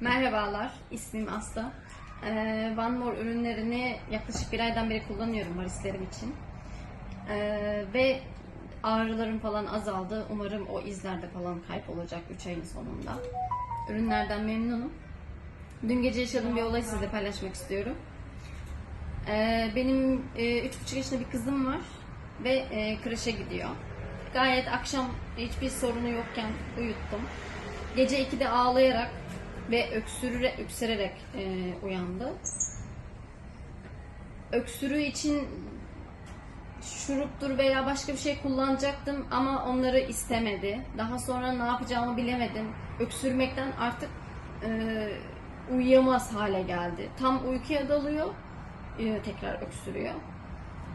Merhabalar, ismim Aslı. Ee, Van Mor ürünlerini yaklaşık bir aydan beri kullanıyorum varislerim için. Ee, ve ağrılarım falan azaldı. Umarım o izlerde falan kaybolacak 3 ayın sonunda. Ürünlerden memnunum. Dün gece yaşadığım bir olayı sizinle paylaşmak istiyorum. Ee, benim e, üç buçuk yaşında bir kızım var ve e, kreşe gidiyor. Gayet akşam hiçbir sorunu yokken uyuttum. Gece 2'de ağlayarak ve öksürüre, öksürerek e, uyandı. Öksürüğü için şuruptur veya başka bir şey kullanacaktım ama onları istemedi. Daha sonra ne yapacağımı bilemedim. Öksürmekten artık e, uyuyamaz hale geldi. Tam uykuya dalıyor, e, tekrar öksürüyor.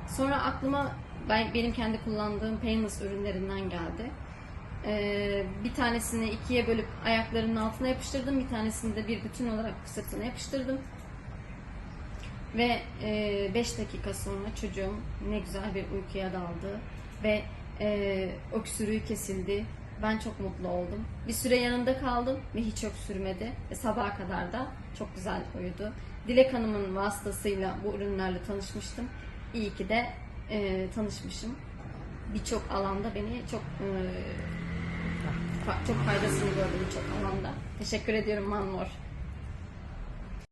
Sonra aklıma ben benim kendi kullandığım Painless ürünlerinden geldi. Ee, bir tanesini ikiye bölüp ayaklarının altına yapıştırdım. Bir tanesini de bir bütün olarak sırtına yapıştırdım. Ve 5 dakika sonra çocuğum ne güzel bir uykuya daldı. Ve e, öksürüğü kesildi. Ben çok mutlu oldum. Bir süre yanında kaldım ve hiç öksürmedi. Ve sabaha kadar da çok güzel uyudu. Dilek Hanım'ın vasıtasıyla bu ürünlerle tanışmıştım. İyi ki de e, tanışmışım. Birçok alanda beni çok e, çok faydasını gördüm birçok alanda. Teşekkür ediyorum Manmor.